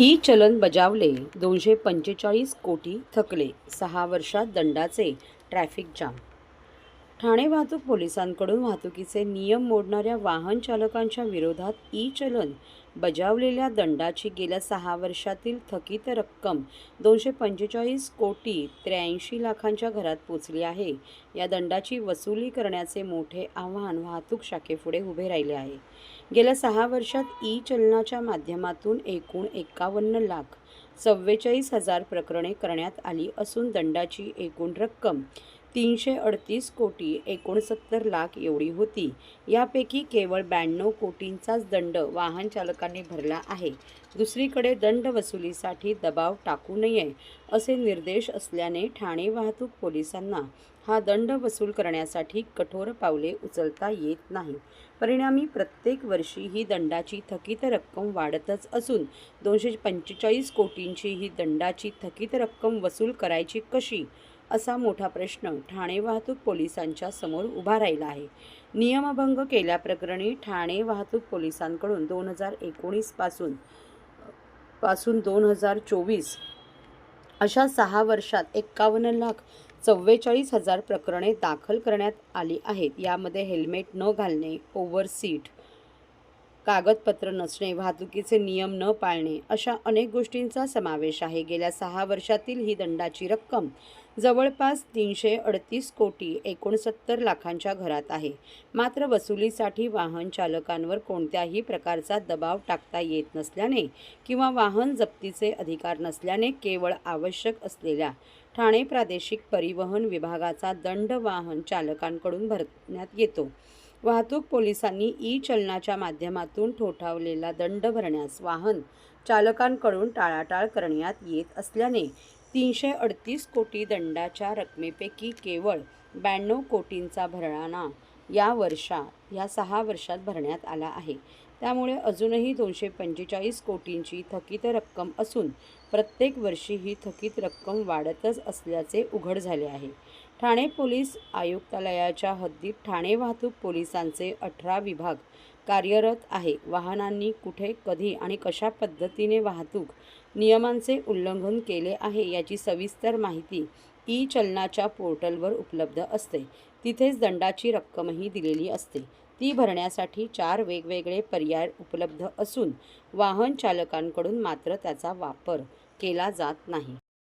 E चलन बजावले दोनशे पंचेचाळीस कोटी थकले सहा वर्षात दंडाचे ट्रॅफिक जाम ठाणे वाहतूक पोलिसांकडून वाहतुकीचे नियम मोडणाऱ्या वाहन चालकांच्या विरोधात ई चलन बजावलेल्या दंडाची गेल्या सहा वर्षातील थकीत रक्कम दोनशे पंचेचाळीस कोटी त्र्याऐंशी लाखांच्या घरात पोचली आहे. या दंडाची वसुली करण्याचे मोठे आव्हान वाहतूक शाखेपुढे उभे राहिले आहे. गेल्या सहा वर्षात ई चलनाच्या माध्यमातून एकूण एकावन्न लाख चव्वेचाळीस हजार प्रकरणे करण्यात आली असून दंडाची एकूण रक्कम तीनशे अडतीस कोटी एकोणसत्तर लाख एवढी होती. यापैकी केवळ ब्याण्णव कोटींचाच दंड वाहन चालकांनी भरला आहे. दुसरीकडे दंड वसुलीसाठी दबाव टाकू नये असे निर्देश असल्याने ठाणे वाहतूक पोलिसांना हा दंड वसूल करण्यासाठी कठोर पावले उचलता येत नाही. परिणामी प्रत्येक वर्षी ही दंडाची थकीत रक्कम वाढतच असून दोनशे पंचेचाळीस कोटींची ही दंडाची थकीत रक्कम वसूल करायची कशी? असा मोठा प्रश्न ठाणे वाहतूक पोलिसांच्या समोर उभा राहिला आहे. नियमभंग केल्याप्रकरणी ठाणे वाहतूक पोलिसांकडून दोन हजार एकोणीसपासून पासून दोन हजार चोवीस अशा सहा वर्षात एक्कावन्न लाख चव्वेचाळीस हजार प्रकरणे दाखल करण्यात आली आहेत. यामध्ये हेल्मेट न घालणे ओव्हरसीट सीट कागदपत्र नसणे वाहतुकीचे नियम न पाळणे अशा अनेक गोष्टींचा समावेश आहे. गेल्या सहा वर्षातील ही दंडाची रक्कम जवळपास तीनशे अडतीस कोटी एकोणसत्तर लाखांच्या घरात आहे. मात्र वसुलीसाठी वाहन चालकांवर कोणत्याही प्रकारचा दबाव टाकता येत नसल्याने किंवा वाहन जप्तीचे अधिकार नसल्याने केवळ आवश्यक असलेल्या ठाणे प्रादेशिक परिवहन विभागाचा दंड वाहन चालकांकडून भरण्यात येतो. वाहतूक पोलिसांनी ई चलनाच्या माध्यमातून ठोठावलेला दंड भरण्यास वाहन चालकांकडून टाळाटाळ करण्यात येत असल्याने तीनशे अडतीस कोटी दंडाच्या रकमेपैकी केवळ ब्याण्णव कोटींचा भरणा या वर्षा या सहा वर्षात भरण्यात आला आहे. त्यामुळे अजूनही दोनशे पंचेचाळीस कोटींची थकीत रक्कम असून प्रत्येक वर्षी ही थकीत रक्कम वाढतच असल्याचे उघड झाले आहे. ठाणे पोलीस आयुक्तालयाच्या हद्दीत ठाणे वाहतूक पोलिसांचे अठरा विभाग कार्यरत आहे. वाहनांनी कुठे कधी आणि कशा पद्धतीने वाहतूक नियमांचे उल्लंघन केले आहे याची सविस्तर माहिती ई चलनाच्या पोर्टलवर उपलब्ध असते. तिथेच दंडाची रक्कमही दिलेली असते. ती भरण्यासाठी चार वेगवेगळे पर्याय उपलब्ध असून वाहन चालकांकडून मात्र त्याचा वापर केला जात नाही.